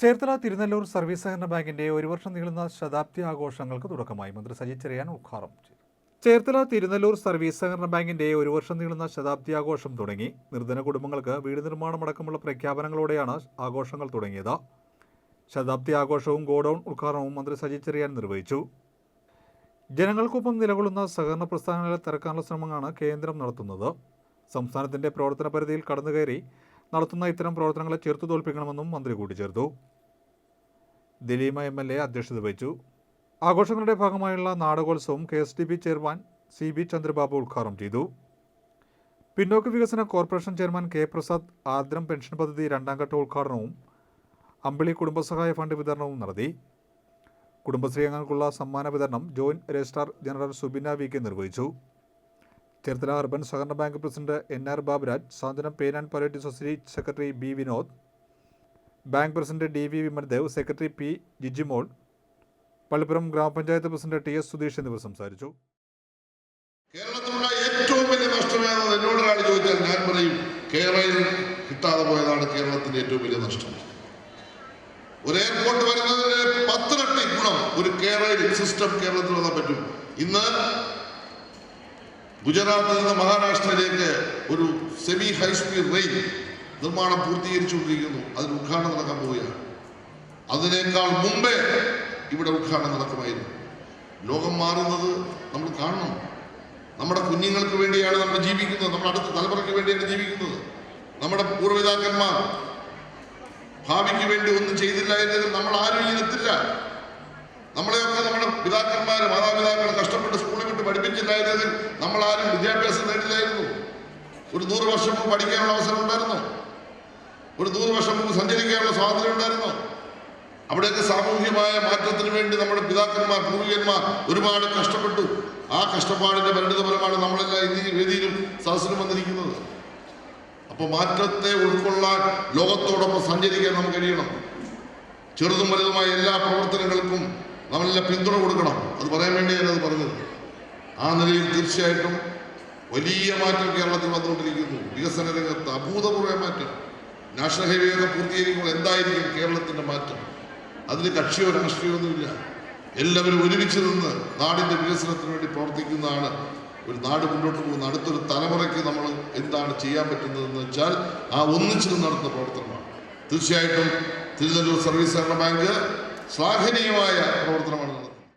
Cherthala Thirunellur service സഹകരണ ബാങ്കിന്റെ ഒരു വർഷം നീളുന്ന ശതാബ്ദി ആഘോഷങ്ങൾക്ക് തുടക്കമായി. മന്ത്രി സജി ചെറിയാൻ ഉദ്ഘാടനം ചെയ്തു. ചേർത്തല തിരുനെല്ലൂർ സർവീസ് സഹകരണ ബാങ്കിന്റെ ഒരു വർഷം നീളുന്ന ശതാബ്ദി ആഘോഷം തുടങ്ങി. നിർധന കുടുംബങ്ങൾക്ക് വീട് നിർമ്മാണം അടക്കമുള്ള പ്രഖ്യാപനങ്ങളോടെയാണ് ആഘോഷങ്ങൾ തുടങ്ങിയത്. ശതാബ്ദി ആഘോഷവും ഗോഡൌൺ ഉദ്ഘാടനവും മന്ത്രി സജി ചെറിയാൻ നിർവഹിച്ചു. ജനങ്ങൾക്കൊപ്പം നിലകൊള്ളുന്ന സഹകരണ പ്രസ്ഥാനങ്ങളെ തിരക്കാനുള്ള ശ്രമങ്ങളാണ് കേന്ദ്രം നടത്തുന്നത്. സംസ്ഥാനത്തിന്റെ പ്രവർത്തന പരിധിയിൽ കടന്നുകയറി നടത്തുന്ന ഇത്തരം പ്രവർത്തനങ്ങളെ ചെറുത്തു തോൽപ്പിക്കണമെന്നും മന്ത്രി കൂട്ടിച്ചേർത്തു. ദിലീമ എം എൽ എ അധ്യക്ഷത വഹിച്ചു. ആഘോഷങ്ങളുടെ ഭാഗമായുള്ള നാടകോത്സവം K S D B chairman C B Chandrababu ഉദ്ഘാടനം ചെയ്തു. പിന്നോക്ക വികസന corporation chairman K Prasad Aardram pension പദ്ധതി രണ്ടാം ഘട്ട ഉദ്ഘാടനവും അമ്പിളി കുടുംബസഹായ ഫണ്ട് വിതരണവും നടത്തി. കുടുംബശ്രീ അംഗങ്ങൾക്കുള്ള സമ്മാന വിതരണം joint registrar general Subina V K നിർവഹിച്ചു. ചേർത്തല അർബൻ സഹകരണ bank president N R Baburaj Santhwanam pain and palliative society secretary B Vinod bank president D V Vimaldev secretary P Jijimol Pallippuram ഗ്രാമപഞ്ചായത്ത് പ്രസിഡന്റ് ടി എസ് സുധീഷ് എന്നിവർ സംസാരിച്ചു. കേരളത്തിലുള്ള ഏറ്റവും വലിയ നഷ്ടമേതെന്ന് എന്നോട് ഒരാൾ ചോദിച്ചാൽ ഞാൻ പറയും കേരളയിൽ കിട്ടാതെ പോയതാണ് കേരളത്തിന്റെ ഏറ്റവും വലിയ നഷ്ടം. ഒരു എയർപോർട്ട് വരുന്നതിന് പത്തിരട്ടി ഗുണം ഒരു കേരളയിൽ സിസ്റ്റം കേരളത്തിൽ വന്നാൽ പറ്റും. ഇന്ന് ഗുജറാത്തിൽ നിന്ന് മഹാരാഷ്ട്രയിലേക്ക് ഒരു സെമി ഹൈസ്പീഡ് റെയിൽ നിർമ്മാണം പൂർത്തീകരിച്ചുകൊണ്ടിരിക്കുന്നു. അതിന് ഉദ്ഘാടനം നടക്കാൻ പോവുകയാണ്. അതിനേക്കാൾ മുമ്പേ ഇവിടെ ഉദ്ഘാടനം നടക്കുമായിരുന്നു. ലോകം മാറുന്നത് നമ്മൾ കാണണം. നമ്മുടെ കുഞ്ഞുങ്ങൾക്ക് വേണ്ടിയാണ് നമ്മൾ ജീവിക്കുന്നത്. നമ്മുടെ അടുത്ത തലമുറയ്ക്ക് വേണ്ടിയാണ് ജീവിക്കുന്നത്. നമ്മുടെ പൂർവപിതാക്കന്മാർ ഭാവിക്ക് വേണ്ടി ഒന്നും ചെയ്തില്ല എന്നെങ്കിൽ നമ്മൾ ആരും ഇതിലെത്തില്ല നമ്മളെയൊക്കെ നമ്മുടെ പിതാക്കന്മാർ മാതാപിതാക്കൾ കഷ്ടപ്പെട്ട് വിട്ട് പഠിപ്പിച്ചില്ലായിരുന്നെങ്കിൽ നമ്മൾ ആരും വിദ്യാഭ്യാസം നേടില്ലായിരുന്നു. ഒരു നൂറ് വർഷം മുമ്പ് പഠിക്കാനുള്ള അവസരം ഉണ്ടായിരുന്നു. ഒരു നൂറ് വർഷം മുമ്പ് സഞ്ചരിക്കാനുള്ള സ്വാതന്ത്ര്യം ഉണ്ടായിരുന്നു. അവിടെയൊക്കെ സാമൂഹ്യമായ മാറ്റത്തിന് വേണ്ടി നമ്മുടെ പിതാക്കന്മാർ പൂർവികന്മാർ ഒരുപാട് കഷ്ടപ്പെട്ടു. ആ കഷ്ടപ്പാടിന്റെ പരിണിതഫലമാണ് നമ്മളെല്ലാം ഇന്ന് ഈ വേദിയിലും സദസ്സിലും വന്നിരിക്കുന്നത്. അപ്പോൾ മാറ്റത്തെ ഉൾക്കൊള്ളാൻ ലോകത്തോടൊപ്പം സഞ്ചരിക്കാൻ നമുക്ക് കഴിയണം. ചെറുതും വലുതുമായ എല്ലാ പ്രവർത്തനങ്ങൾക്കും നമ്മളെല്ലാം പിന്തുണ കൊടുക്കണം. അത് പറയാൻ വേണ്ടി ഞാനത് പറഞ്ഞത്. ആ നിലയിൽ തീർച്ചയായിട്ടും വലിയ മാറ്റം കേരളത്തിൽ വന്നുകൊണ്ടിരിക്കുന്നു. വികസന രംഗത്ത് അഭൂതപൂർവ മാറ്റം. നാഷണൽ ഹൈവേ ഒക്കെ പൂർത്തീകരിക്കുമ്പോൾ എന്തായിരിക്കും കേരളത്തിന്റെ മാറ്റം? അതിന് കക്ഷിയോ രാഷ്ട്രീയമൊന്നുമില്ല എല്ലാവരും ഒരുമിച്ച് നിന്ന് നാടിന്റെ വികസനത്തിന് വേണ്ടി പ്രവർത്തിക്കുന്നതാണ് ഒരു നാട് മുന്നോട്ട് പോകുന്ന അടുത്തൊരു തലമുറയ്ക്ക് നമ്മൾ എന്താണ് ചെയ്യാൻ പറ്റുന്നതെന്ന് വെച്ചാൽ ആ ഒന്നിച്ചു നടത്തുന്ന പ്രവർത്തനമാണ്. തീർച്ചയായിട്ടും തിരുനെല്ലൂർ സർവീസ് സഹകരണ ബാങ്ക് ശ്ലാഘനീയമായ പ്രവർത്തനമാണ്